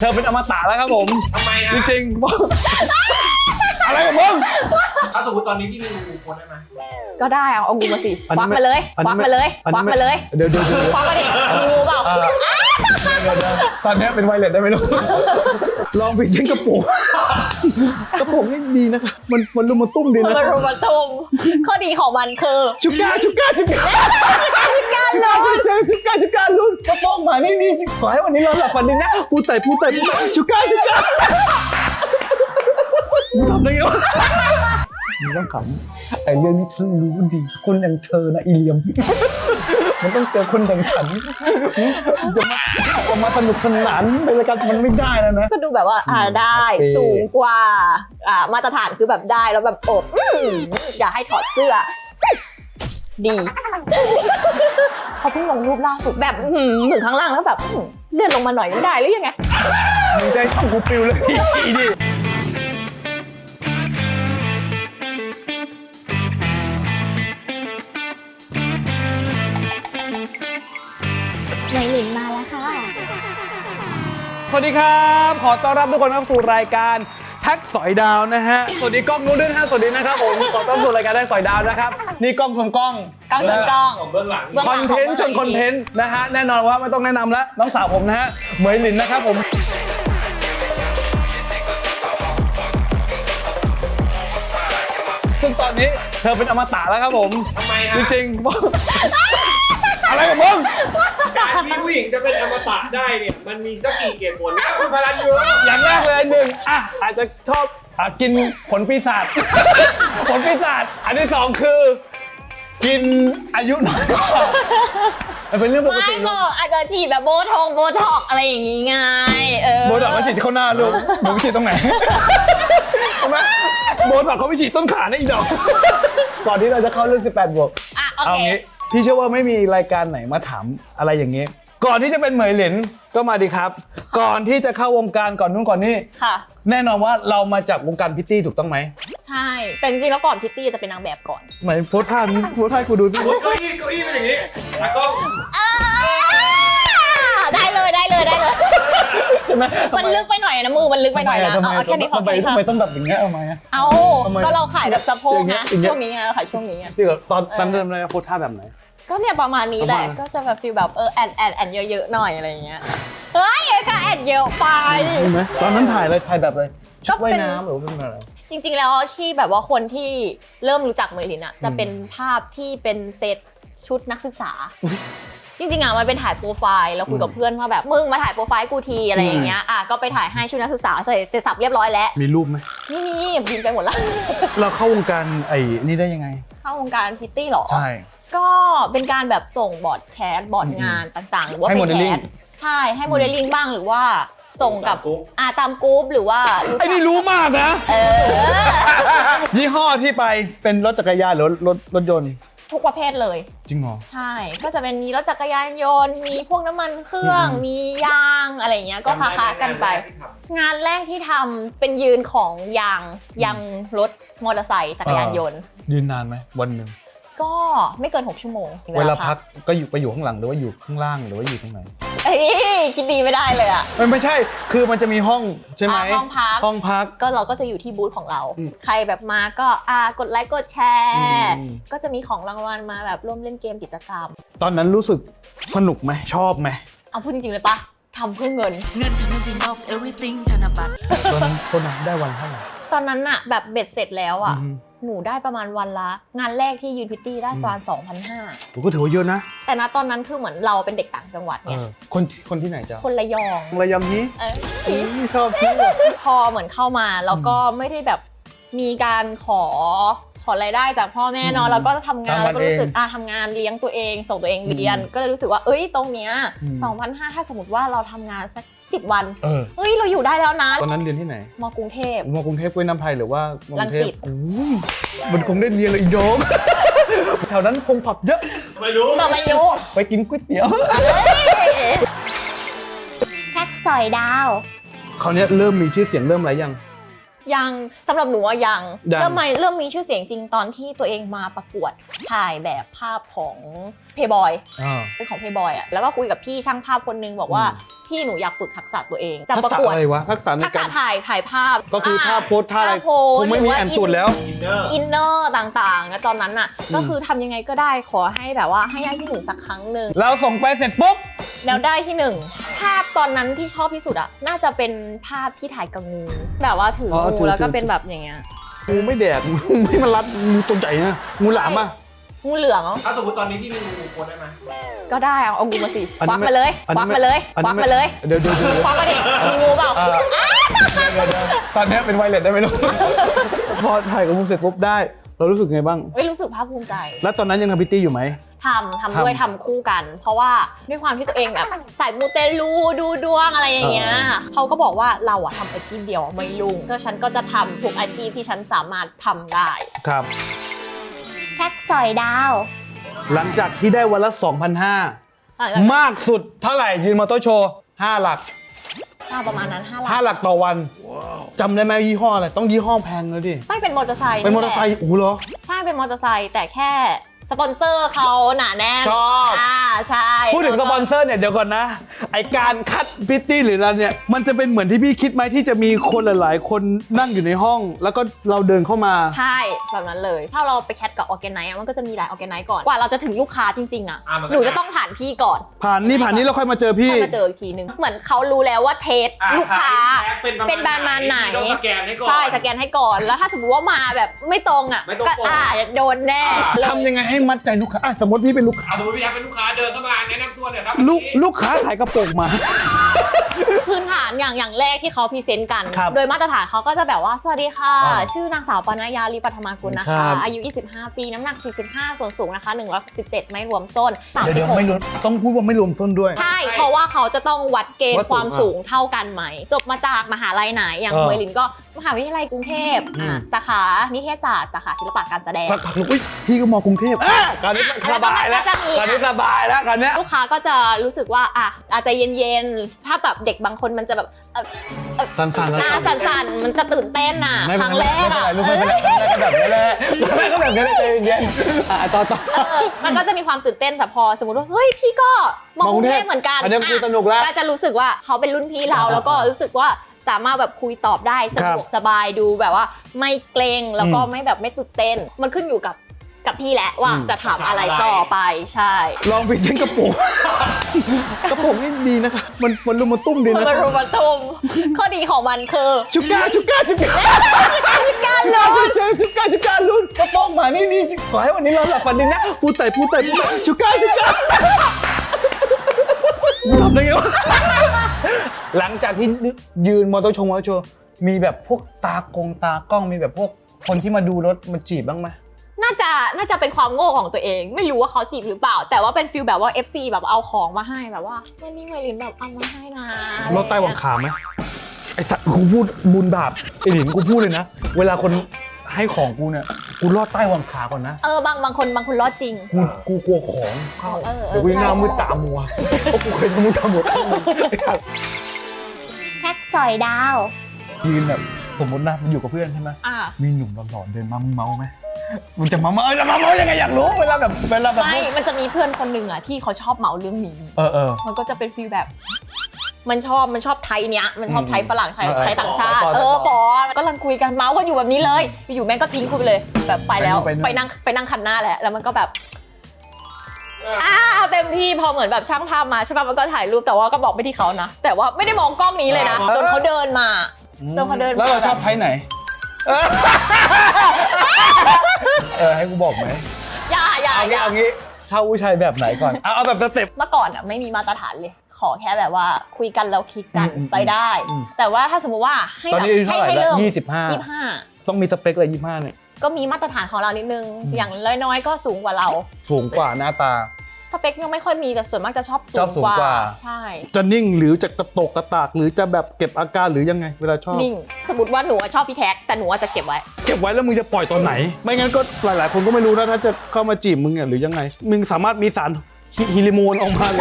เธอเป็นอมตะแล้วครับผม ทำไมจฮะริงๆอะไรของมึง ถ้าสมมติตอนนี้พี่มีงูคนได้ไหมก็ได้เอาเอางูมาสิอันคนี้วักไม่มาเลยอันคนี้วักไม่ มาเลยอันคนี้วักไม่มาเลยเดี๋ยวเดี๋ยวเดี๋ยวควักมาดิมีงูเปล่าเดี๋ยวเดี๋ยวเดี๋ยวตอนนี้เป็นไวเลสได้ไหมลูกลองไปเช็คกระปุก กระปุกนี่ดีนะครับมันมันรุมมาตุ้มดีมันนะรุมมาตุมข้อดีของมันคือชุก้าชุก้าชุก้าชุก้าลุ้นเจอชุก้าชุก้าลุ้นกระโปรงหมานี่นี่ขอให้วันนี้เราหลับฝันดีนะปูไต่ปูไต่ปูไต่ชุก้าชุก้ามึงทำได้ไงวะมึงต้องขำไอ้เรื่องนี้ฉันรู้ดีคนอย่างเธอนะอีเลียม มันต้องเจอคนอย่างฉันจะมาจะมาสนุกสนานในรายการมันไม่ได้แล้วนะ ก็ดูแบบว่าอ่าได้โอเค สูงกว่าอ่ามาตรฐานคือแบบได้แล้วแบบอบอื้ออย่าให้ถอดเสื้อ ดีเขาเพิ่งลงรูปล่าสุดแบบอื้อหือถึงข้างล่างแล้วแบบอื้อเลื่อนลงมาหน่อยไม่ได้หรือยังไง มึงใจช่องกูปิวเลยอีดิ ในลินมาแล้วค่ะ สวัสดีครับ ขอต้อนรับทุกคนเข้าสู่รายการทักสอยดาวนะฮะ สวัสดีกล้องนู้นด้วยนะฮะสวัสดีนะครับผม ขอต้อนรับสู่รายการทักสอยดาวนะครับ นี่กล้องชนกล้อง กล้องชนกล้อง ของเบื้องหลังเบื้องหคลัองนเทนต์ชนคอนเทนต์นะฮะ แน่นอนว่าไม่ต้องแนะนำแล้วน้องสาวผมนะฮะ เหมยหลินนะครับผม ซึ่งตอนนี้เธอเป็นอมตะแล้วครับผม ทำไมฮะ จริงๆ อะไรของมึงการที่ผู้หญิงจะเป็นอมตะได้เนี่ย มันมีสักกี่เกณฑ์ผลนะคุณพลันยูอย่างแรกเลยหนึ่งอะอาจจะชอบอะกินผลปีศาจผลปีศาจอันที่สองคือ กินอายุน้อยกว่ามันเป็นเรื่องปกไม่ติก็อาจจะฉีดแบบโบทองโบท็อกอะไรอย่างงี้ไง เออโบท็อกซ์มาฉีดที่เข้าหน้าลูกหนูไปฉีดตรงไหนทำไมโบท็อกซ์เขาไปฉีดต้นขานะอีดอกก่อนที่เราจะเข้าเรื่อง18บวก อะโอเอาเค งี้ พี่เชื่อว่าไม่มีรายการไหนมาถามอะไรอย่างนี้ ก่อนที่จะเป็นเหมยเหรนก็มาดีครับ ก่อนที่จะเข้าวงการก่อนนู้นก่อนนี่ค่ะ แน่นอนว่าเรามาจากวงการพิตตี้ถูกต้องไหมใช่ แต่จริงๆแล้วก่อนพิตตี้จะเป็นนางแบบก่อนไหนโพสท่านี้โพสท่าให้กูดูสิเก้าอี้เก้าอี้เป็นอย่างนี้ตากล้องได้ เลยได้เลยได้เลย ใช่ไหมมันลึกไปหน่อยนะมือมันลึกไปหน่อยนะ ทำไมเอาเอาแค่นี้พอทำไมแค่นี้พทำอไมต้องแบบอย่างเงี้ยเอาไหมอะ เอาทำไมก็เราขายแบบสะโพกอย่างเงี้ยนะอย่างเงี้ย ช่วงนี้ไงเราขายช่วงนี้ไงจริงเหรอตอนเออตอนเดิมเลยโพสท่าแบบไหน ก็เนี่ยประมาณนี้แหละประมาณก็จะแบบฟีลแบบเออแอนแอนแอนเยอะๆหน่อยอะไรอย่างเงี้ยเฮ้ยก็แอนเยอะไป ใช่ไหมตอนนั้นถ่ายอะไรถ่ายแบบอะไรชุดก็เป็นว่ายน้ำหรือว่าเป็นอะไร จริงๆแล้วที่แบบว่าคนที่เริ่มรู้จักเมลินอะจะอืมเป็นภาพที่เป็นเซตชุดนักศึกษา จริงๆอะมันเป็นถ่ายโปรไฟล์เราคุยกับอืมเพื่อนว่าแบบมึงมาถ่ายโปรไฟล์กูทีอะไรอย่างเงี้ยอะก็ไปถ่ายให้ชุดนักศึกษาเสร็จเสร็จสับเรียบร้อยแล้วมีรูปไหมนี่นี่บินไปหมดแล้วเราเข้าวงการไอ้นี่ได้ยังไง เข้าวงการพิตตี้หรอใช่ก็เป็นการแบบส่งบอร์ดแคสบอร์ดงานต่างๆ หรือว่าให้ไปโมเดลแคลิ่งสใช่ให้โมเดลลิ่งบ้างหรือว่าส่งกับกุ๊กอ่าตามกรุ๊ปหรือว่ารู้จักไอ้นี่รู้มากนะ เออ ยี่ห้อที่ไปเป็นรถจักรยานหรือรถรถยนต์ ทุกประเภทเลย จริงเหรอ ใช่ ก็จะเป็นมีรถจักรยานยนต์ มีพวกน้ำมันเครื่อง อืม มียางอะไรอย่างเงี้ย ก็คาๆกันไป งานแรกที่ทำเป็นยืนของยางยางรถมอเตอร์ไซค์จักรยานยนต์ ยืนนานไหมวันหนึ่ง ก็ไม่เกิน 6 ชั่วโมงเวลาพักก็อยู่ไปอยู่ข้างหลังหรือว่าอยู่ข้างล่างหรือว่าอยู่ตรงไหนเอ้ยคิดดีไม่ได้เลยอะ มันไม่ใช่ คือมันจะมีห้องใช่ไหมอ่าห้องพัก ห้องพัก ก็เราก็จะอยู่ที่บูธของเราอืมใครแบบมาก็อ่ากดไลค์กดแชร์อืมก็จะมีของรางวัลมาแบบร่วมเล่นเกมกิจกรรม ตอนนั้นรู้สึกสนุกไหมชอบไหม เอาพูดจริงๆเลยปะทำเพื่อเงิน เงินทำให้ bring of everything ธนบัตรตอนนั้นคนนั้นได้วันเท่าไหร่ ตอนนั้นอะแบบเบ็ดเสร็จแล้วอะอืม หนูได้ประมาณวันละ งานแรกที่ยืนพิตตี้ได้อืมประมาณสองพันห้าผมก็ถือว่าเยอะนะ แต่ณตอนนั้นคือเหมือนเราเป็นเด็กต่างจังหวัดเอเนี่ยอคนคนที่ไหนจ๊ะคนระยองระยำนี้เออนี่ชอบที่พอเหมือนเข้ามาแล้วก็ไม่ได้แบบมีการขอขอรายได้จากพ่อแม่เนอือะมแล้วก็ทำงานทำงานแล้วก็รู้สึกเองอะทำงานเลี้ยงตัวเอง ส่งตัวเองเรียนอืมก็เลยรู้สึกว่าเอ้ยตรงเนี้ยอืมสองพันห้าถ้าสมมติว่าเราทำงานสัก สิบวันเออเฮ้ยเราอยู่ได้แล้วนะตอนนั้นเรียนที่ไหนมกรุงเทพมากรุงเทพกล้วยน้ำไทยหรือว่ามากรุงเทพรังสิตโอ้ยมันคงได้เรียนเลยอีโยกแถวนั้นคงผับเยอะไม่รู้เราไม่รู้ไปกินก๋วยเตี๋ยวแท็กสอยดาวคราวเนี้ยเริ่มมีชื่อเสียงเริ่มอะไรยังยังสำหรับหนูอะยังยังเริ่มมาเริ่มมีชื่อเสียงจริงตอนที่ตัวเองมาประกวดถ่ายแบบภาพของ เพย์บอยอ่า เป็นของเพย์บอยอะแล้วก็คุยกับพี่ช่างภาพคนนึงบอกว่า อืม พี่หนูอยากฝึกทักษะตัวเองจะทักประษะกวดอะไรวะทักษะในทักกาษะรถ่ายถ่ายภาพก็คือท่าโพสท่าอะไรท่โพสคงไม่มีหรืว่า แอนตุดแล้ว อินเนอร์ อินเนอร์ต่างๆแล้วตอนนั้นน่ะ อืม ก็คือทำยังไงก็ได้ขอให้แบบว่าให้ได้ที่หนึ่งสักครั้งหนึ่งเราส่งไปเสร็จปุ๊บ แล้วได้ที่หนึ่งภาพตอนนั้นที่ชอบที่สุดอะน่าจะเป็นภาพที่ถ่ายกับงูแบบว่าถืออ๋อถืงูอแล้วก็ถือ เป็นแบบอย่างเงี้ย งูไม่แดกไม่มันรัดงูตัวใหญ่นะงูหลามอะ งูเหลือง ถ้าสมมติตอนนี้พี่มีงูโคนได้ไหมก็ได้เอาเอางูมาสิอันคนี้วักไม่มาเลยอันคนี้วักไม่มาเลยอันคนี้วักไม่มาเลยเดี๋ยวเดี๋ยวเดี๋ยวควักมาดิมีงูเปล่าเออเดี๋ยวเดี๋ยวตอนนี้เป็นไวเลสได้ไหมลูกพอถ่ายกับงูเสร็จปุ๊บได้ เรารู้สึกไงบ้างเอ้ยรู้สึกภาคภูมิใจ แล้วตอนนั้นยังทำพิตตี้อยู่ไหมทำทำด้วยทำคู่กัน เพราะว่าด้วยความที่ตัวเองแบบสายมูเตลูดูดวงอะไรอย่างเงี้ยเออเขาก็บอกว่าเราอะทำอาชีพเดียวไม่รุ่งก็ฉันก็จะทำทุกอาชีพที่ฉันสามารถทำได้ครับ แท็กสอยดาวหลังจากที่ได้วันละ2,500หลังจากมากสุดเท่าไหร่ยืนมอเตอร์โชว์5หลักค่าประมาณนั้นห้าล้า5นหลักต่อวันจำได้ไหมยี่ห้ออะไรต้องยี่ห้อแพงเลยดิไม่เป็นมอเตอร์ไซค์เป็นมอเตอร์ไซค์โอ้โหเหรอ ใช่เป็นมอเตอร์ไซค์แต่แค่ สปอนเซอร์เขาหนาแน่นชอบ อ่าใช่พูดถึงสปอนเซอร์เนี่ยเดี๋ยวก่อนนะ ไอการคัดพิตตี้หรืออะไรเนี่ย มันจะเป็นเหมือนที่พี่คิดไหมที่จะมีคนหลาย ๆ คนนั่งอยู่ในห้อง แล้วก็เราเดินเข้ามา ใช่แบบนั้นเลย ถ้าเราไปแคทกับออแกไนซ์มันก็จะมีหลายออแกไนซ์ก่อน กว่าเราจะถึงลูกค้าจริงๆอะอะมันก็ หนูจะต้องผ่านพี่ก่อนผ่านนี่ผ่านนี่แล้วค่อยมาเจอพี่ ค่อยมาเจออีกทีนึง เหมือนเขารู้แล้วว่าเทสอะลูกค้า ขยแพ็คเป็นประมาณไหน ต้องสแกนให้ก่อน ใช่ สแกนให้ก่อน แล้วถ้าสมมติว่ามาแบบไม่ตรงอะ ไม่ตรงก็ปก อ่าโดนแน่เลย ทำยังไงให้มัดใจลูกค้าอะสมมติพี่เป็นลูกค้า เอาสมมติพี่ยักษ์เป็นลูกค้าเดินเข้ามาแนะนำตัวหน่อยครับลูกลูกค้าขายกระโปรงมา พื้นฐานอย่างอย่างแรกที่เขาพรีเซนต์กัน ครับโดยมาตรฐานเขาก็จะแบบว่า สวัสดีค่ะ อ่าชื่อนางสาวปานายาลีปัทมากุลนะครัคะ บ อายุ 25 ปี น้ำหนัก 45 ส่วนสูงนะคะ117ไม่รวมส้น เดี๋ยวเดี๋ยวไม่36รู้ต้องพูดว่าไม่รวมต้นด้วย ใช่ เพราะว่าเขาจะต้องวัดเกณวัดฑ์สูงความสูงเท่ากันไหม จบมาจากมหาลัยไหน อย่างเออเมยลินก็ มหาวิทยาลัยกรุงเทพอืม อ่าสาขานิเทศศาสตร์สาขาศิลปะการแสดง สักพักหนึ่งอุ้ยพี่ก็มองกรุงเทพอะคราวนี้อะสบายแล้วแล้วก็จะมีคราวนี้สบายแล้วคราวเนี้ย ลูกค้าก็จะรู้สึกว่าอะอาจจะเย็นๆ ถ้าแบบเด็กบางคนมันจะแบบเอ่อสั้นๆแล้วหน้าสั่นๆ มันจะตื่นเต้นน่ะไม่คเป็นรั้งไรแรไม่กเป็นอะไรลูกไม่เป็นไรไม่เป็นไรก็แบบนี้แหละก็แบบนี้แหละใจเย็นๆอะต่อต่อเออมันก็จะมีความตื่นเต้นแต่พอสมมติว่าเฮ้ยพี่ก็มองกรุงเทพเหมือนกันอันนี้คือสนุกแล้ว ก็จะรู้สึกว่าเขาเป็นรุ่นพี่เราอ่าแล้วก็รู้สึกว่า สามารถแบบคุยตอบได้สะดวกครับสบายดูแบบว่า ไม่เกรงแล้วก็อืมไม่แบบไม่ตื่นเต้น มันขึ้นอยู่กับกับพี่แหละว่าอืมจะถามอะไรต่อไปใช่ ลองไปเช็คกระโปรงกระโปรงนี่ดีนะครับมันมันรุมมาตุ้มดีมันนะเป็นรูปตุมข้อดีของมันคือชุก้าชุก้าชุก้าชุก้าลุนเจอชุก้าชุก้าลุนกระโปรงหมานี่นี่ขอให้วันนี้เราหลับฝันดีนะปูไต่ปูไต่ปูไต่ชุก้าชุก้าทำได้ไงวะ หลังจากที่ยืนมอเตอร์ชงมอเตอร์โชว์มีแบบพวกตากงตากล้องมีแบบพวกคนที่มาดูรถมาจีบบ้างไหมน่าจะน่าจะเป็นความโง่ของตัวเอง ไม่รู้ว่าเขาจีบหรือเปล่า แต่ว่าเป็นฟิลแบบว่า FC แบบเอาของมาให้แบบว่าวันนี้เมลินแบบเอามาให้นะรถใต้หวังขาไหมไอ้สัตว์กูพูดบุญบาปไอ้หลินกูพูดเลยนะ เวลาคนให้ของกูเนี่ยกูรอดใต้หวังขาก่อนนะ เออบางบางคนบางคนรอดจริง กูกูกลัวของเข้าเออเออเดี๋ยวกูหน้าใช่มืดตามัวเพราะกูเคยทำมือตามัว สอยดาว ยืนแบบสมมตินะมันอยู่กับเพื่อนใช่ไหมอ่า มีหนุ่มหล่อๆเดินมามึงเมาไหมมึงจะมาเมาเออจะมาเมายังไงอยากรู้เวลาแบบเวลาแบบไม่ มันจะมีเพื่อนคนหนึ่งอะที่เขาชอบเหมาเรื่องนี้ เออเออ มันก็จะเป็นฟิลแบบ มันชอบ มันชอบไทยเนี้ย มันชอบไทยฝรั่งไทยเออไทยต่างชาติปอปอเออปอก็ลังคุยกันเมาส์กันอยู่แบบนี้เลย อยู่แม่งก็ทิ้งคุยไปเลย แบบไปแล้ว ไปนู่นไปนั่งไปนั่งคันหน้าแหละ แล้วมันก็แบบ อ้าวเต็มที่พอเหมือนแบบช่างภาพมาใช่ป่ะมันก็ถ่ายรูปแต่ว่าก็บอกไปที่เขานะ แต่ว่าไม่ได้มองกล้องนี้เลยนะเออจนเขาเดินมา จนเขาเดินมาแล้วเราชอบไทยไหน เออให้กูบอกไหมอย่าอย่าเอาองี้ย่าเอางี้เช่าผู้ชายแบบไหนก่อนเอาเอาแบบสเต็ป เมื่อก่อนอะไม่มีมาตรฐานเลย ขอแค่แบบว่าคุยกันแล้วคลิกกันอืมอืมไปได้ อืม แต่ว่าถ้าสมมติว่าให้ตอนแบบนี้อายุให้เท่าไหร่ให้แล้วเริ่มยี่สิบห้ายี่สิบห้าต้องมีสเปคเลยยี่สิบห้าเนี่ย ก็มีมาตรฐานของเรานิดนึงอืมอย่างน้อยๆ ก็สูงกว่าเรา สูงกว่าหน้าตา สเปคยังไม่ค่อยมีแต่ส่วนมากจะชอบสูชอบงสูงกว่ากว่า ใช่ จะนิ่งหรือจะกระตกกระตากหรือจะแบบเก็บอาการหรือยังไงเวลาชอบ นิ่ง สมมติว่าหนูอะชอบพี่แท็กแต่หนูอะจะเก็บไว้ เก็บไว้แล้วมึงจะปล่อยตอนไหน ไม่งั้นก็หลาย ๆ คนก็ไม่รู้นะถ้าจะเข้ามาจีบมึงเนี่ยหรือยังไง มึงสามารถมีสารฮิฮิลิโมนออกมาเลย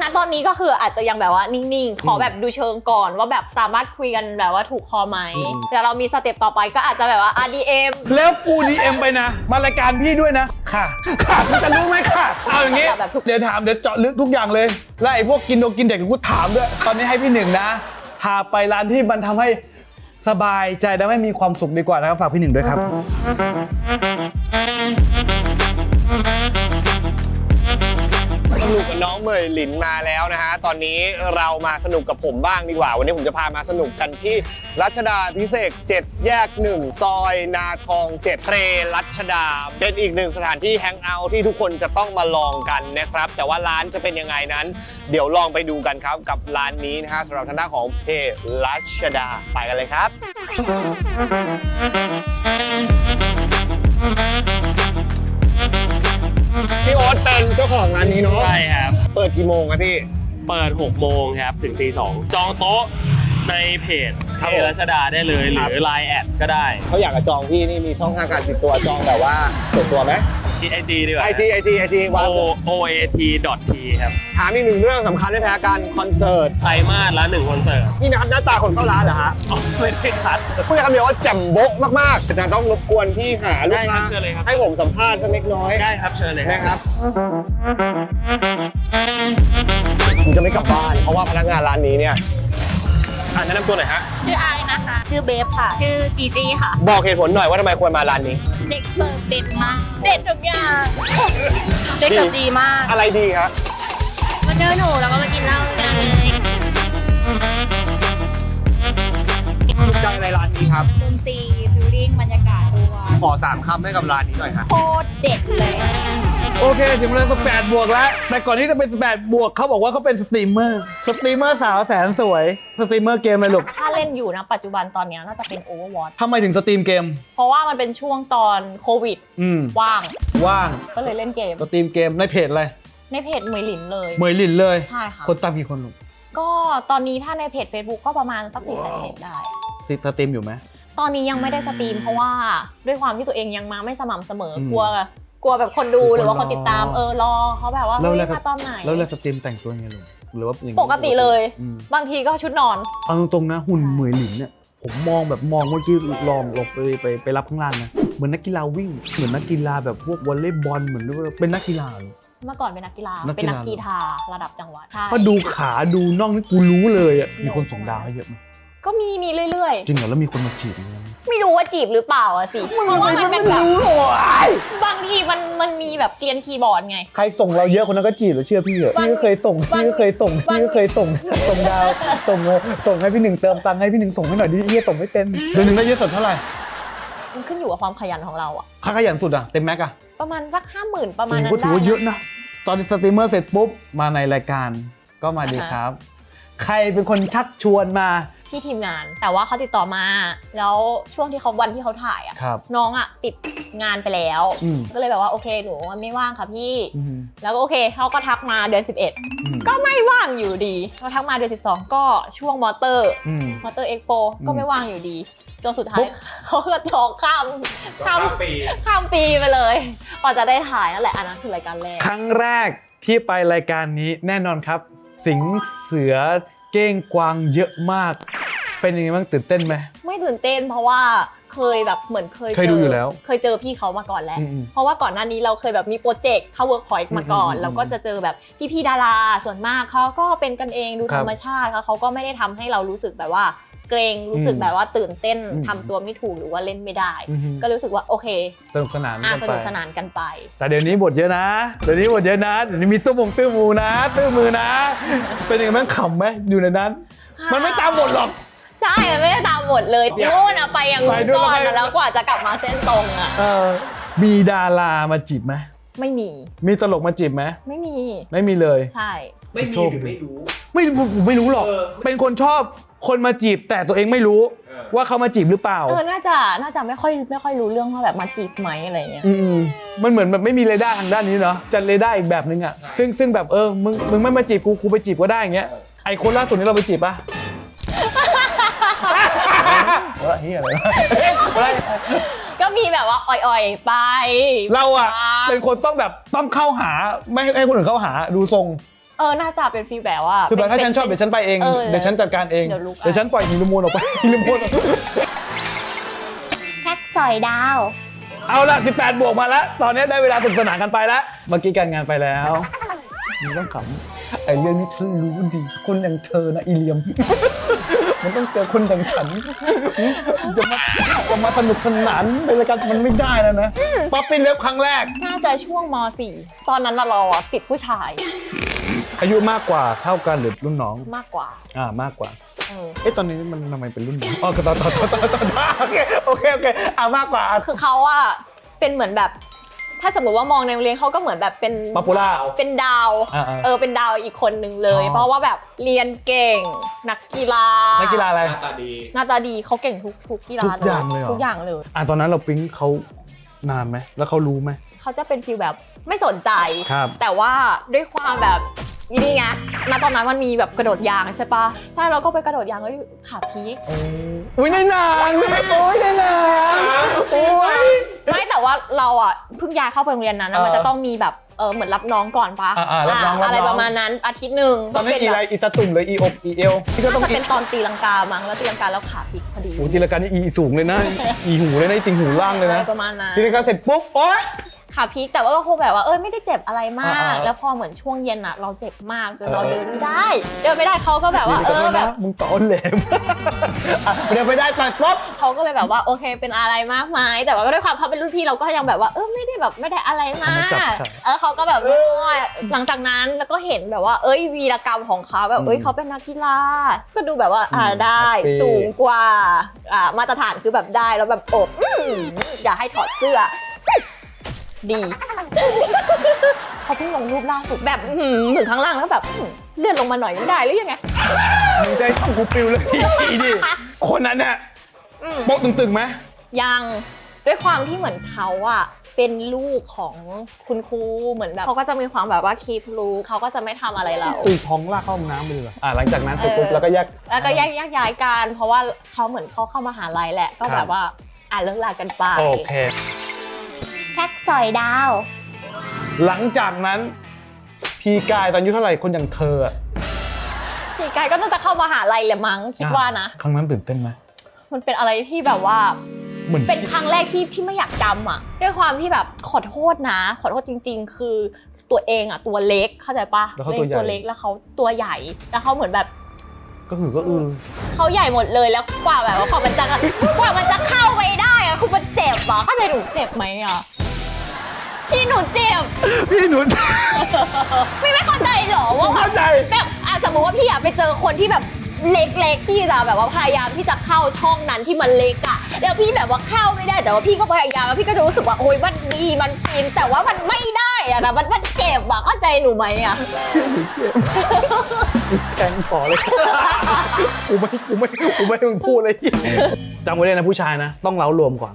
ณตอนนี้ก็คืออาจจะยังแบบว่านิ่งๆ ขอแบบดูเชิงก่อนว่าแบบสามารถคุยกันแบบว่าถูกคอไหมอืมแต่เรามีสเต็ปต่อไปก็อาจจะแบบว่า RDM แล้วกูดีเอ็มไปนะ มารายการพี่ด้วยนะ ค่ะค่ะมึงจะรู้ไหมค่ะ เอาอย่างงี้ แบบทุก เดี๋ยวถามเดี๋ยวเจาะลึกทุกอย่างเลยและไอ้พวกกินโดกินเด็กกูถามด้วย ตอนนี้ให้พี่หนึ่งนะพาไปร้านที่มันทำให้สบายใจและไม่มีความสุขดีกว่านะครับฝากพี่หนึ่งด้วยครับ นุกกับน้องเมยหลินมาแล้วนะฮะ ตอนนี้เรามาสนุกกับผมบ้างดีกว่า วันนี้ผมจะพามาสนุกกันที่รัชดาพิเศษ7 แยก 1 ซอยนาทอง 7เทรรัชดา เป็นอีกหนึ่งสถานที่แฮงเอาท์ที่ทุกคนจะต้องมาลองกันนะครับ แต่ว่าร้านจะเป็นยังไงนั้น เดี๋ยวลองไปดูกันครับกับร้านนี้นะฮะสำหรับทางด้านของเพรัชดาไปกันเลยครับ พี่โอ๊ตเป็นเจ้าของร้านนี้เนาะใช่ครับ เปิดกี่โมงครับพี่ เปิด 6 โมงครับ ถึงตี2จองโต๊ะในเพจครับเพผมจรัชดาได้เลยหครัรืบอ Line แอดก็ได้ เขาอยากจะจองพี่นี่มีช่องทางการติดตัวจองแบบว่าส่วนตัวไหม ที่ไอจีดีกว่าไอจีไอจีไอจีวาง o o a t t ครับถามอีกหนึ่งเรื่องสำคัญไม่แพ้กันคอนเสิร์ตไตรมาสละหนึ่งคอนเสิร์ตนี่นะครับหน้าตาคนเข้าร้านเหรอฮะอ๋อไม่ได้คัด พูดคำเดียวว่าแจ่มโบ๊ะมากๆจะต้องรบกวนพี่หาลูกได้ครัค้าบเชิญเลยครับ ให้ผมสัมภาษณ์สักเล็กน้อยได้ครับเชิญเลยนะครับผมจะไม่กลับบ้านเพราะว่าพนักงานร้านนี้เนี่ยอะแนะนำตัวหน่อยฮะชื่อไอาย นะคะ ชื่อเบฟค่ะ ชื่อจีจี้ค่ะ บอกเหตุผลหน่อยว่าทำไมควรมาร้านนี้ เด็กเสิร์ฟเด็ดมาก เด็ดทุกอย่าง เด็กเสิร์ฟดีมาก อะไรดีครับมาเจอหนูแล้วก็มากินเหล้าด้วยกันเลยถูกใจในร้านนี้ครับ ดนตรีฟิลลิ่งบรรยากาศด้วยขอสามคำให้กับร้านนี้หน่อยฮะโคตรเด็ดเลย โอเค ถึงเวลาสแปดบวกแล้ว แต่ก่อนที่จะเป็นสแปดบวกเขาบอกว่าเขาเป็นสตรีมเมอร์ สตรีมเมอร์สาวแสนสวย สตรีมเมอร์เกมอะไรลูกถ้าเล่นอยู่นะปัจจุบันตอนเนี้ยน่าจะเป็น Overwatch ทำไมถึงสตรีมเกม เพราะว่ามันเป็นช่วงตอนโควิดอืม ว่าง ว่างก็เลยเล่นเกม สตรีมเกมในเพจอะไรในเพจเหมยหลินเลย เหมยลินเลย ใช่ค่ะ คนตามกี่คนลูกก็ตอนนี้ถ้าในเพจ Facebook ก็ประมาณสักสี่แสนเพจได้ ติดสตรีมอยู่ไหม ตอนนี้ยังไม่ได้สตรีมเพราะว่าด้วยความที่ตัวเองยังมาไม่สม่ำเสมออม กลัว กลัวแบบคนดูกลัวหรือว่าคนรอติดตามเออรอเขาแบบว่าแล้วเฮ้ยแล้วมาตอนไหนแล้วเราสตรีมแต่งตัวยังไงลูกหรือว่าอย่างนี้ปกติเลย อืมบางทีก็ชุดนอน เอาตรงๆนะหุ่นเหมยหลินเนี่ยผมมองแบบมองเมื่อกี้ลองลงไปไปไปรับข้างล่างนะเหมือนนักกีฬาวิ่ง เหมือนนักกีฬาแบบพวกวอลเลย์บอลเหมือนว่าเป็นนักกีฬาเหรอเมื่อก่อนเป็นนักกีฬานักกีฬา เป็นนักกีฬาระดับจังหวัดใช่เพราะดูขาดูน่องนี่กูรู้เลยอะมีคนส่งดาวให้เยอะไหม ก็มีมีเรื่อยจริงเหรอแล้วมีคนมาจีบไหมๆ ไม่รู้ว่าจีบหรือเปล่าอะสิเพราะว่ามันเป็นแบบบางทีมันมันมีแบบเกรียนคีย์บอร์ดไง ใครส่งเราเยอะคนนั้นก็จีบหรือเชื่อพี่เหรอวันพี่ก็เคยส่งวันพี่ก็เคยส่งวัน พี่ก็เคยส่งส่งดาวส่งเลยส่งให้พี่หนึ่งเติมตังค์ให้พี่หนึ่งส่งให้หน่อยดิเฮียส่งไม่เป็นเดือนหนึ่งได้เยอะสุดเท่าไหร่มันขึ้นอยู่กับความขยันของเราอะค่าขยันสุดอะเต็มแม็กอะประมาณสักห้าหมื่นประมาณโอ้นั้โหนถืได้อว่าเยอะนะ ตอนสตรีมเมอร์เสร็จปุ๊บมาในรายการก็มาดีอ่าฮะ ครับ ใครเป็นคนชักชวนมา พี่ทีมงาน แต่ว่าเขาติดต่อมา แล้วช่วงที่เขาวันที่เขาถ่ายอะครับ น้องอะติดงานไปแล้ว อืม ก็เลยแบบว่าโอเคหนูไม่ว่างค่ะพี่ อืมแล้วก็โอเคเขาก็ทักมาเดือน 11 อืมก็ไม่ว่างอยู่ดีเขาทักมาเดือน 12 ก็ช่วงมอเตอร์ อืม มอเตอร์เอ็กโปอืมก็ไม่ว่างอยู่ดีจนสุดท้าปุ๊ยบเขาก็จองข้ามข้ามปีข้ามปีไปเลยกว่าจะได้ถ่ายนั่นแหละอันนั้นคือรายการแรก ครั้งแรกที่ไปรายการนี้แน่นอนครับ สิงห์เสือเก้งกวางเยอะมาก เป็นยังไงบ้างตื่นเต้นไหม ไม่ตื่นเต้นเพราะว่าเคยแบบเหมือนเคยเคยดูอยู่แล้วเคยเจอพี่เขามาก่อนแล้ว อืมเพราะว่าก่อนหน้านี้เราเคยแบบมีโปรเจกต์เข้าเวิร์กพอยต์มาก่อน อืมอืมอืมเราก็จะเจอแบบพี่ๆดาราส่วนมากเขาก็เป็นกันเองดูครัธบรรมชาติแล้วเขาก็ไม่ได้ทำให้เรารู้สึกแบบว่า เกรงรู้สึกอืมแบบว่าตื่นเต้นอืม ทำตัวไม่ถูกหรือว่าเล่นไม่ได้ อืมก็รู้สึกว่าโอเคสนุกสนานอะกันสไปนุกสนานกันไป แต่เดี๋ยวนี้บทเยอะนะ เดี๋ยวนี้บทเยอะนะเดี๋ยวนี้มีตื้อมงตื้อมูนะตื้อมือนะ เป็นยังไงบ้างขำไหมอยู่ในนั้น มันไม่ตามบทหรอก ใช่มันไม่ได้ตามบทเลยเดี๋ยวนู่นอะไปอย่างไปนู้นด้วยก่อนแล้วไปอะแล้วกว่าจะกลับมาเส้นตรงอะเออมีดารามาจีบไหมไม่มี มีตลกมาจีบไหมไม่มี ไม่มีเลย ใช่ ไม่มีหรือไม่รู้ ไม่ผมผมไม่รู้หรอกเออเป็นคนชอบคนมาจีบแต่ตัวเองไม่รู้เออว่าเขามาจีบหรือเปล่า เออ น่าจะ น่าจะไม่ค่อยไม่ค่อยรู้เรื่องว่าแบบมาจีบไหมอะไรเงี้ย อืมๆมันเหมือนแบบไม่มีเรดาร์ทางด้านนี้เนาะจะเรดาร์อีกแบบนึงอะ ซึ่งซึ่งแบบเออ มึงมึงไม่มาจีบกูกูไปจีบก็ได้อย่างเงี้ย ไอคนล่าสุดนี้เราไปจีบปะ เออเฮียอะไรวะเฮ้ยก็มีแบบว่าอ่อยๆไปเราอะเป็นคนต้องแบบต้องเข้าหาไม่ให้ให้คนอื่นเข้าหาดูทรง เออน่าจะเป็นฟีลแบบว่าคือแบบถ้าฉันชอบเดี๋ยวฉันไปเองเดี๋ยวฉันจัดการเองเดี๋ยวฉันปล่อยฮิลโมนออกไปฮิลโมนออกไปแท็กสอยดาว เอาละ18 บวกมาแล้ว ตอนนี้ได้เวลาสนุกสนานกันไปแล้ว เมื่อกี้การงานไปแล้วมึงต้องขำ ไอ้เรื่องนี้ฉันรู้ดี คนอย่างเธอนะอีเลียม มันต้องเจอคนอย่างฉัน จะมาจะมาสนุกสนานในรายการมันไม่ได้แล้วนะป๊อปปี้เลิฟครั้งแรก น่าจะช่วงม .4 ตอนนั้นน่ะเราอะติดผู้ชายอายุมากกว่าเท่ากันหรือรุ่นน้อง มากกว่า อ่ามากกว่า เออ เอ๊ะตอนนี้มันทำไมเป็นรุ่นน้องอ๋อต่อต่อต่อต่อต่อต่อโอเคโอเคโอเคอ่ามากกว่า คือเขาอะเป็นเหมือนแบบ ถ้าสมมติว่ามองในโรงเรียนเขาก็เหมือนแบบเป็นป๊อปปูล่า เป็นดาวอ่าๆเออเป็นดาวอีกคนนึงเลย อ๋อ เพราะว่าแบบเรียนเก่ง นักกีฬานันักกีฬาอะไร หน้าตาดี หน้าตาดีเขาเก่งทุกทุกกีฬาทุกอย่างเลยเหรอ ทุกอย่างเลย อ่าตอนนั้นเราปิ๊งเขานานไหมแล้วเขารู้ไหม เขาจะเป็นฟีลแบบไม่สนใจ ครับแต่ว่าด้วยความแบบอีนี่ไงณตอนนั้นมันมีแบบกระโดดยางใช่ปะใช่เราก็ไปกระโดดยางแล้วขาพีกอุ้ยในหนังโอ้ยในหนังโอ้ย ไม่แต่ว่าเราอะเพิ่งย้ายเข้าไปโรงเรียนนั้นนะเออมันจะต้องมีแบบเออเหมือนรับน้องก่อนปะอ่าๆรับน้องรับน้อง อะไรประมาณนั้นอาทิตย์หนึ่งตอนนั้นอีเป็ไรแบบอีตาตุ่มเลยอีอกอีเอลที่ก็น่าต้องจะอีเป็นตอนตีลังกามั้งแล้วตีลังกาแล้วขาพลิกพอดีโอ้ทีละการนี่อีสูงเลยนะ อีหูเลยนะอีติงหูล่างเลยอะไรนะประมาณนั้น ทีละการเสร็จปุ๊บโอ๊ย ขาพลิกแต่ว่าก็คงแบบว่าเออไม่ได้เจ็บอะไรมากอ่าๆแล้วพอเหมือนช่วงเย็นอะเราเจ็บมากจนเราเออเดินไม่ได้ เดินไม่ได้เขาก็แบบว่าเออแบบมึงต่อแหลมอะเดี๋ยวไปได้ตัดปุ๊บเขาก็เลยแบบว่าโอเคเป็นอะไรมากไหมแต่ว่าก็ด้วยความเขาเป็นรุ่นพี่เราก็ยังแบบว่าเออไม่ได้แบบไม่ได้อะไรมากเออเขาก็แบบว่าหลังจากนั้นแล้วก็เห็นแบบว่า เอ้ยวีรกรรมของเขาแบบเอ้ยเขาเป็นนักกีฬาก็ดูแบบว่าอ่าได้สูงกว่าอ่ามาตรฐานคือแบบได้แล้วแบบอบอื้อหืออย่าให้ถอดเสื้อ ดี เขาเพิ่งลงรูปล่าสุดแบบอื้อหือถึงข้างล่างแล้วแบบอื้อหือเลื่อนลงมาหน่อยไม่ได้หรือยังไง มึงใจช่องกูปิวเลยอีดิคนนั้นน่ะอืม โป๊ะตึงๆไหมยังด้วยความที่เหมือนเขาอะเป็นลูกของคุณครูเหมือนแบบเขาก็จะมีความแบบว่าคีปลูกเขาก็จะไม่ทำอะไรเราตื่นท้องลากเข้าห้องน้ำไปเลยเหรออะหลังจากนั้นเสร็จปุ๊บเออ แล้วก็แยก แล้วก็แยกแยกย้ายกันเพราะว่าเขาเหมือนเขาเข้ามาหาลัยแหละ ก็คแบรับบว่าอ่าเลิกลากันไป โอเค แท็กสอยดาว หลังจากนั้น พี่กายตอนอายุเท่าไหร่คนอย่างเธออะพี่กายก็น่าจะเข้ามาหาลัยแหละมั้งคิดว่านะ ครั้งนั้นตื่นเต้นไหมมันเป็นอะไรที่แบบว่า เหมือนเป็นครั้งแรกที่ที่ไม่อยากจำอะ ด้วยความที่แบบขอโทษนะ ขอโทษจริง ๆ คือตัวเองอะตัวเล็กเข้าใจปะแล้วเขาตัวใหญ่ ตัวเล็กแล้วเขาตัวใหญ่แล้วเขาเหมือนแบบก็คือก็อือ เขาใหญ่หมดเลยแล้วกว่าแบบว่ากว่ามันจะกว่ามันจะเข้าไปได้อะคือมันเจ็บอะเข้าใจหนูเจ็บไหมอะ ที่หนูเจ็บ พี่หนุนพี่ไม่เข้าใจเหรอว่าแบบเข้าใจ แบบอะสมมติว่าพี่อยากไปเจอคนที่แบบเล็กๆที่จะแบบว่าพยายามที่จะเข้าช่องนั้นที่มันเล็กอะแล้วพี่แบบว่าเข้าไม่ได้แต่ว่าพี่ก็พยายามแล้วพี่ก็จะรู้สึกว่าโอ๊ยมันดีมันฟินแต่ว่ามันไม่ได้อะนะมันมันเจ็บอะเข้าใจหนูไหมอะแกงขอเลย กูไม่กูไม่กูไม่ให้มึงพูดเลยจำไว้เลยนะผู้ชายนะ ต้องเล้ารวมก่อน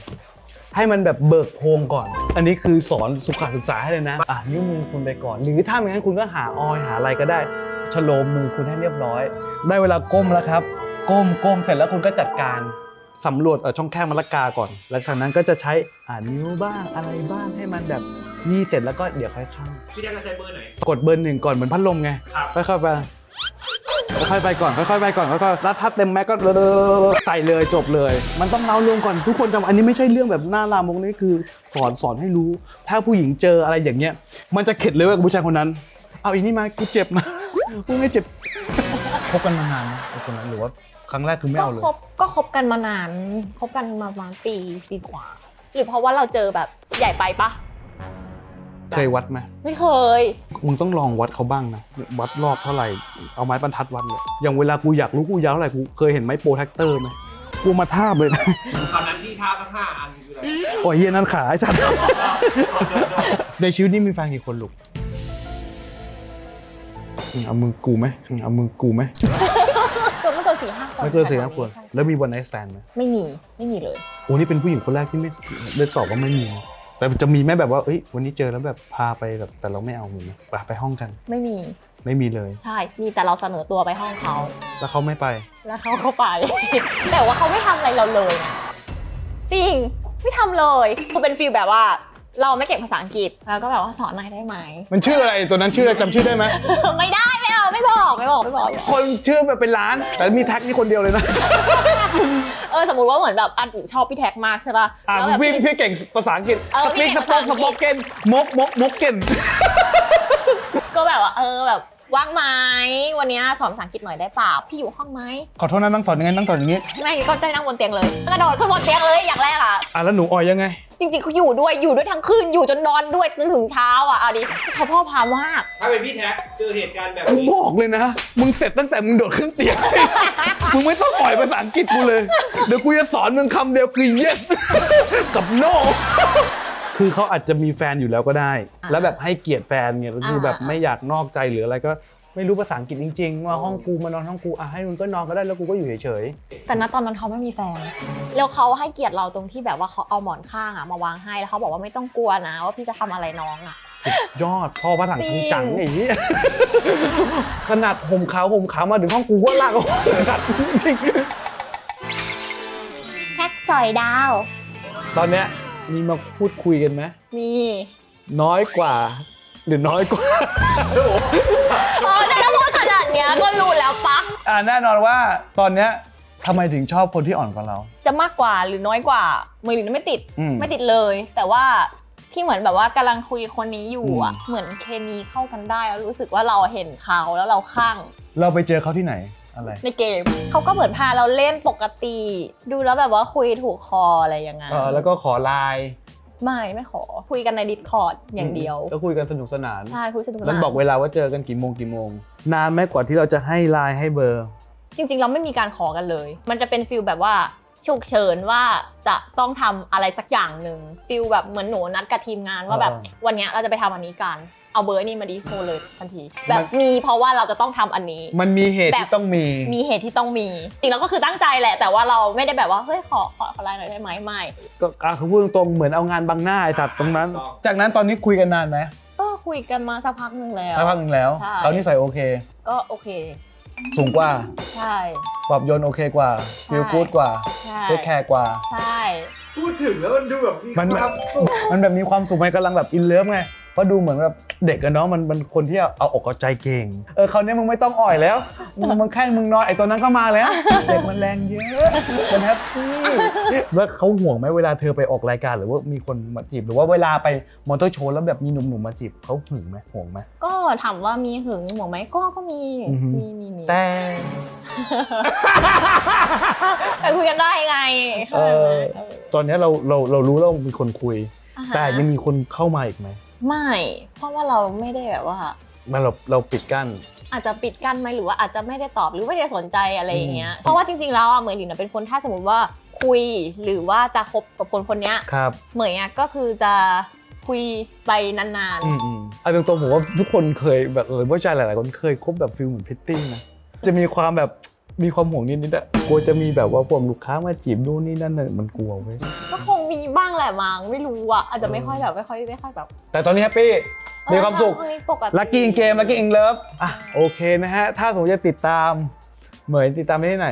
ให้มันแบบเบิกโพรงก่อน อันนี้คือสอนสุขศึกษาให้เลยนะ อะนิ้วมือคุณไปก่อน หรือถ้าไม่งั้นคุณก็หาออยหาอะไรก็ได้ชโลมมือคุณให้เรียบร้อย ได้เวลาก้มแล้วครับ ก้มก้มเสร็จแล้วคุณก็จัดการสำรวจเอ่อช่องแคบมะละกาก่อน แล้วจากนั้นก็จะใช้อ่านิ้วบ้างอะไรบ้างให้มันแบบนี่เสร็จแล้วก็เดี๋ยวค่อยเข้าพี่แจ๊คจะใช้เบอร์ไหน กดเบอร์หนึ่งก่อนเหมือนพัดลมไงครับ ค่อยๆไป ค่อยๆไปก่อนค่อยๆไปก่อนค่อยๆแล้วถ้าเต็มแม็กก็ใส่เลยจบเลย มันต้องเล้ารวมก่อนทุกคนจำอันนี้ไม่ใช่เรื่องแบบหน้าลามกนี่คือสอนสอนให้รู้ ถ้าผู้หญิงเจออะไรอย่างเงี้ย มันจะเข็ดเลยว่ากับผู้ชายคนนั้น เอาอีนี่มากูเจ็บนะกูไม่เจ็บคบกันมานานไหมไอ้คนนั้นหรือว่าครั้งแรกคือไม่ก็เอาเลย คบก็คบกันมานานคบกันมาประมาณปีปีกว่า หรือเพราะว่าเราเจอแบบใหญ่ไปปะ เคยวัดไหมไม่เคย มึงต้องลองวัดเขาบ้างนะวัดรอบเท่าไหร่เอาไม้บรรทัดวัดเลยอย่างเวลากูอยากรู้กูยาวเท่าไหร่กูเคยเห็นไม้โปรแท็กเตอร์ไหมกูมาทาบเลยนะตอนนั้นที่ท่าตั้งห้าอันคืออะไรโอ้ยเฮียนั่นขาไอ้สัตว์ในชีวิตนี้มีแฟนกี่คนลูกเอามือกูไหมเอามือกูไหมเกินไม่เกินสี่ห้าคนไม่เกินสี่ห้าคนใช่แล้วมีวันไนท์แซนไหมไม่มีไม่มีเลยโอ้นี่เป็นผู้หญิงคนแรกที่ไม่ได้ตอบว่าไม่มีนะ แต่จะมีไหมแบบว่าเอ้ยวันนี้เจอแล้วแบบพาไปแบบแต่เราไม่เอามีไหมไปไปห้องกัน ไม่มี ไม่มีเลย ใช่ มีแต่เราเสนอตัวไปห้องเขา แล้วเขาไม่ไป แล้วเขาก็ไป แต่ว่าเขาไม่ทำอะไรเราเลยไงจริง ไม่ทำเลยคือเป็นฟีลแบบว่า เราไม่เก่งภาษาอังกฤษแล้วก็แบบว่าสอนหน่อยได้ไหม มันชื่ออะไรตัวนั้นชื่ออะไรจำชื่อได้ไหม ไม่ได้ไม่เอาไม่บอกไม่บอกไม่บอก คนชื่อแบบเป็นล้าน แต่มีแท็กนี่คนเดียวเลยนะเออสมมติว่าเหมือนแบบอันอูชอบพี่แท็กมากใช่ป่ะอ่าแล้วแบบ พี่พี่เก่งภาษาอังกฤษเออสพี่ปีกเก่สงปอภากษาอังกฤษ สปอกเกนมกมกมกเกน ก็แบบว่าเออแบบ ว่างไหมวันนี้สอนภาษาอังกฤษหน่อยได้เปล่าพี่อยู่ห้องไหมขอโทษนะนั่งสอนยังไงนั่งสอนอย่างนี้ไม่ก็ได้นั่งบนเตียงเลยกระโดดขึ้นบนเตียงเลยอย่างแรกอะอะแล้วหนูออยยังไง จริงๆเขาอยู่ด้วยอยู่ด้วยทั้งคืนอยู่จนนอนด้วยจนถึงเช้าอะเอาดิเขาพ่อพามากถ้าเป็นพี่แท็กเจอเหตุการณ์แบบกูนี้บอกเลยนะ มึงเสร็จตั้งแต่มึงโดดขึ้นเตียงมึงไม่ต้องปล่อยภาษาอังกฤษกูเลย เดี๋ยวกูจะสอนมึงคำเดียวคือ yes กับ no คือเขาอาจจะมีแฟนอยู่แล้วก็ได้อ่าแล้วแบบให้เกียรติแฟนเนี่ยก็คือแบบอ่าไม่อยากนอกใจหรืออะไรก็ไม่รู้ภาษาอังกฤษจริงๆว่าห้องกูมานอนห้องกูอะให้มึงก็นอนก็ได้แล้วกูก็อยู่เฉยแต่ณตอนนั้นเขาไม่มีแฟนแล้วเขาให้เกียรติเราตรงที่แบบว่าเขาเอาหมอนข้างอะมาวางให้แล้วเขาบอกว่าไม่ต้องกลัวนะ ว่าพี่จะทำอะไรน้องอะๆยอดพ่อพระถังจริทังงจังไอ้เหี้ยขนาดห่มขาวห่มขาวมาถึงห้องกูก็ลากเอาขัดจริงแท็กสอยดาว ตอนเนี้ย มีมาพูดคุยกันไหมมี น้อยกว่า หรือน้อยกว่า เออแต่ถ้าพูดขนาดเนี้ยก็รู้แล้วปะ อ่าแน่นอนว่าตอนเนี้ยทำไมถึงชอบคนที่อ่อนกว่าเรา จะมากกว่าหรือน้อยกว่ามือลินไม่ติดอืมไม่ติดเลย แต่ว่าที่เหมือนแบบว่ากำลังคุยคนนี้อยู่อะอืม เหมือนเคมีเข้ากันได้แล้วรู้สึกว่าเราเห็นเขาแล้วเราคลั่งเราไปเจอเขาที่ไหน อะไรในเกมเขาก็เหมือนพาเราเล่นปกติ ดูแล้วแบบว่าคุยถูกคออะไรอย่างเงี้ยเออแล้วก็ขอไลน์ไม่ไม่ขอคุยกันในดิสคอร์ดอย่างเดียวก็คุยกันสนุกสนานใช่คุยสนุกสแล้วนานบอกเวลาว่าเจอกันกี่โมงกี่โมง นานไหมกว่าที่เราจะให้ไลน์ให้เบอร์ จริง ๆ เราไม่มีการขอกันเลย มันจะเป็นฟิลแบบว่าฉุกเฉินว่าจะต้องทำอะไรสักอย่างหนึ่งฟิลแบบเหมือนหนูนัดกับทีมงานว่าแบบอ่าวันเนี้ยเราจะไปทำอันนี้กัน เอาเบอร์นี่มาดีโทรเลยทันที แบบมีเพราะว่าเราจะต้องทำอันนี้ มันมีเหตุแบบที่ต้องมี มีเหตุที่ต้องมี จริงๆแล้วก็คือตั้งใจแหละ แต่ว่าเราไม่ได้แบบว่า เฮ้ย ขอขอขอไลน์หน่อยได้ไหมไม่ ก็อะคือพูดตรงๆเหมือนเอางานบังหน้าไอ้สัตว์ตรงนั้น จากนั้นตอนนี้คุยกันนานไหมก็คุยกันมาสักพักหนึ่งแล้ว สักพักหนึ่งแล้วใช่ เขานิสัยโอเค ก็โอเค สูงกว่าใช่ ปรับโยนโอเคกว่าฟิลกูดกว่าใช่ เทคแคร์กว่า ใช่ พูดถึงแล้วมันดูแบบมันแบบมันแบบมีความสุขมันกำลังแบบอินเลิฟไงเพ ราะดูเหมือนแบบเด็กอะเนาะมันมันคนที่เอาอกเอาใจเก่ง เออคราวนี้มึงไม่ต้องอ่อยแล้ว มึงมึงแค่มึงนอนไอ้ตัวนั้นก็มาแล้ว เด็กมันแรงเยอะมันแฮปปี้แล้วเขาห่วงไหมเวลาเธอไปออกรายการหรือว่ามีคนมาจีบหรือว่าเวลาไปมอเตอร์โชว์แล้วแบบมีหนุ่มๆมาจีบเขาหึงไหมห่วงไหมก็ถามว่ามีหึงห่วงไหมก็ก็มีอือฮึมีมีมีแต่ไปคุยกันได้ไงเออตอนนี้เราเราเรารู้แล้วมีคนคุยอ่าฮะแต่ยังมีคนเข้ามาอีกไหม ไม่ เพราะว่าเราไม่ได้แบบว่า มันเราเราปิดกั้น อาจจะปิดกั้นไหมหรือว่าอาจจะไม่ได้ตอบหรือไม่ได้สนใจอะไรอย่างเงี้ย เพราะว่าจริงๆแล้วอะเหมยหลินอะเป็นคนถ้าสมมติว่าคุยหรือว่าจะคบกับคนคนเนี้ยครับ เหมยอะก็คือจะคุยไปนานอืมอืมเอาตรงๆผมว่าทุกคนเคยแบบเออผู้ชายหลายๆคนเคยคบแบบฟิลเหมือนพิตตี้นะจะมีความแบบมีความห่วงนิดๆอะกลัวจะมีแบบว่าพวกลูกค้ามาจีบนู่นนี่นั่นน่ะมันกลัวเว้ยๆก็คง มีบ้างแหละมั้งไม่รู้อะอาจจะไม่ค่อยแบบไม่ค่อยไม่ค่อยแบบแต่ตอนนี้แฮปปี้มีความสุขเออปกติลั c กี้อินเกมลั c กี้อินเลิฟอะโอเคนะฮะ ถ้าสมมติจะติดตาม เหมยติดตามได้ที่ไหน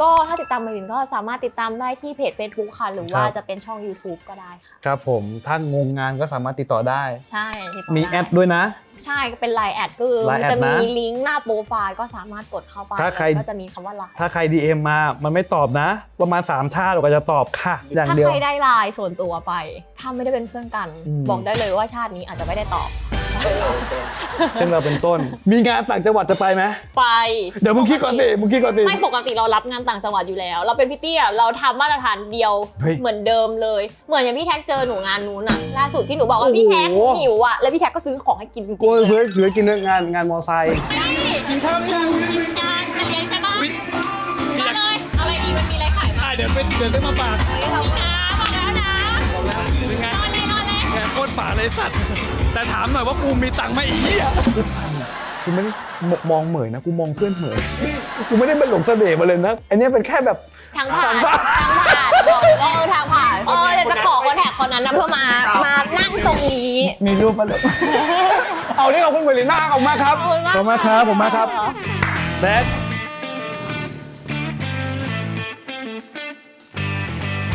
ก็ถ้าติดตามเหมยหลินก็สามารถติดตามได้ที่เพจ Facebook ค่ะ หรือว่าครับ จะเป็นช่อง YouTube ก็ได้ค่ะ ครับผมถ้างงงานก็สามารถติดต่อได้ ใช่ติดต่มีได้แอดด้วยนะ ใช่เป็นไลน์แอดคือ Line มันจะแอดมีนะลิงก์หน้าโปรไฟล์ก็สามารถกดเข้าไปถ้าใครก็จะมีคำว่าไลน์ถ้าใคร DM มา มันไม่ตอบนะ ประมาณ3ท่าเราก็จะตอบค่ะ อย่างถ้าเดียวใครได้ไลน์ส่วนตัวไป ถ้าไม่ได้เป็นเพื่อนกัน อืม บอกได้เลยว่าชาตินี้อาจจะไม่ได้ตอบ ซึ่งเราเป็นต้น มีงานต่างจังหวัดจะไปไหมไป เดี๋ยวมึงคิดก่อนดิมึงคิดก่อนดิไม่ปกติเรารับงานต่างจังหวัดอยู่แล้ว เราเป็นพี่เตี้ยเราทำมาตรฐานเดียวเฮ้ยเหมือนเดิมเลย เหมือนอย่างพี่แท็กเจอหนูงานนู้นอะล่าสุดที่หนูบอกว่าพี่แท็กโอ้โหหิวอะแล้วพี่แท็กก็ซื้อของให้กินจริงกูๆเพื่เลอยเหลือกินเรื่องงานงานมอไซค์งานจะเลี้ยงใช่ปะมาเลยอะไรอีกมันมีอะไรขายบ้างเดี๋ยวไปเดี๋ยวซื้อมาฝากน้ำมาแล้วนะเป็นไงนอนเลยนอนเลย แกโคตรป่าเลยสัตว์ แต่ถามหน่อยว่ากูมีตังค์ไหมไอ้เหี้ยกูไม่ได้มองเหมยนะ กูมองเพื่อนเหมยกูไม่ได้เป็นหลงเสน่ห์มาเลยนะ อันนี้เป็นแค่แบบ ทางผ่านทางผ่านบอกเลยว่าเออทางผ่านเออเดี๋ยวจะขอคอนแทคคนนั้นนะเพื่อมามานั่งตรงนี้มีรูปมาเลยเอานี่ขอบคุณเหมยลีน่าขอบคุณมากครับขอบคุณมากขอบคุณมากครับผมมากครับค่ะแซค